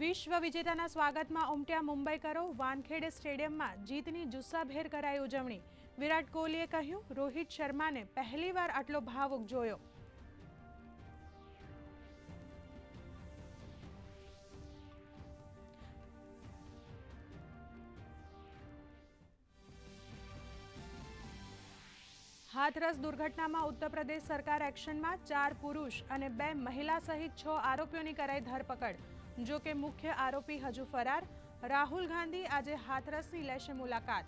વિશ્વ વિજેતાના સ્વાગતમાં ઉમટ્યા મુંબઈકરો વાનખેડે સ્ટેડિયમમાં જીતની જુસ્સાભેર કરાઈ ઉજવણી. વિરાટ કોહલીએ કહ્યું, રોહિત શર્માને પહેલીવાર આટલો ભાવુક જોયો. હાથરસ દુર્ઘટનામાં ઉત્તર પ્રદેશ સરકાર એક્શનમાં ચાર પુરુષ અને બે મહિલા સહિત છ આરોપીઓની કરાઈ ધરપકડ. જો કે મુખ્ય આરોપી હજુ ફરાર. રાહુલ ગાંધી આજે હાથરસની લેશે મુલાકાત.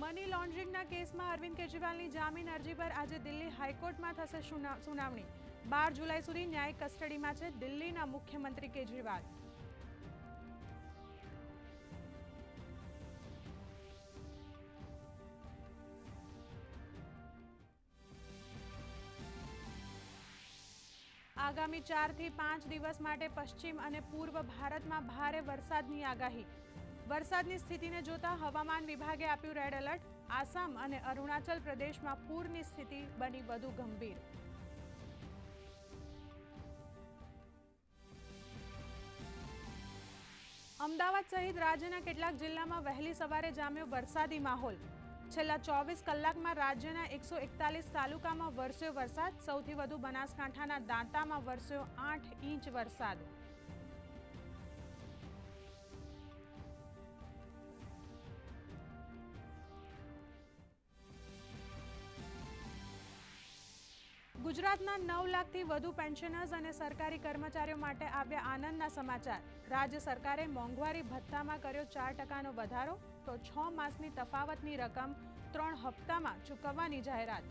મની લોન્ડરિંગના કેસમાં અરવિંદ કેજરીવાલની જામીન અરજી પર આજે દિલ્હી હાઈકોર્ટમાં થશે સુનાવણી. બાર જુલાઈ સુધી ન્યાયિક કસ્ટડીમાં છે દિલ્હીના મુખ્યમંત્રી કેજરીવાલ. આગામી ચારથી પાંચ દિવસ માટે પશ્ચિમ અને પૂર્વ ભારતમાં ભારે વરસાદની આગાહી. વરસાદની સ્થિતિને જોતા હવામાન વિભાગે આપ્યું રેડ એલર્ટ આસામ અને અરુણાચલ પ્રદેશમાં પૂરની સ્થિતિ બની વધુ ગંભીર. અમદાવાદ સહિત રાજ્યના કેટલાક જિલ્લામાં વહેલી સવારે જામ્યો વરસાદી માહોલ. છેલ્લા ચોવીસ કલાકમાં રાજ્યના એકસો એકતાલીસ તાલુકામાં વરસ્યો વરસાદ, સૌથી વધુ બનાસકાંઠાના દાંતામાં વરસ્યો આઠ ઇંચ વરસાદ. ગુજરાતના નવ લાખથી વધુ પેન્શનર્સ અને સરકારી કર્મચારીઓ માટે આવ્યા આનંદના સમાચાર. રાજ્ય સરકારે મોંઘવારી ભથ્થામાં કર્યો ચાર ટકાનો વધારો, તો છ માસની તફાવતની રકમ ત્રણ હપ્તામાં ચૂકવવાની જાહેરાત.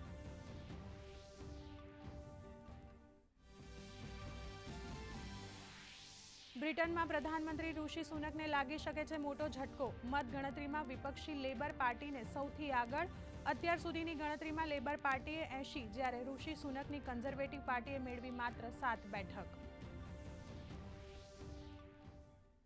બ્રિટનમાં પ્રધાનમંત્રી ઋષિ સુનકને લાગી શકે છે મોટો ઝટકો. મતગણતરીમાં વિપક્ષી લેબર પાર્ટીને સૌથી આગળ અત્યાર સુધીની ગણતરીમાં લેબર પાર્ટીએ એંશી, જ્યારે ઋષિ સુનકની કન્ઝર્વેટિવ પાર્ટીએ મેળવી માત્ર સાત બેઠક.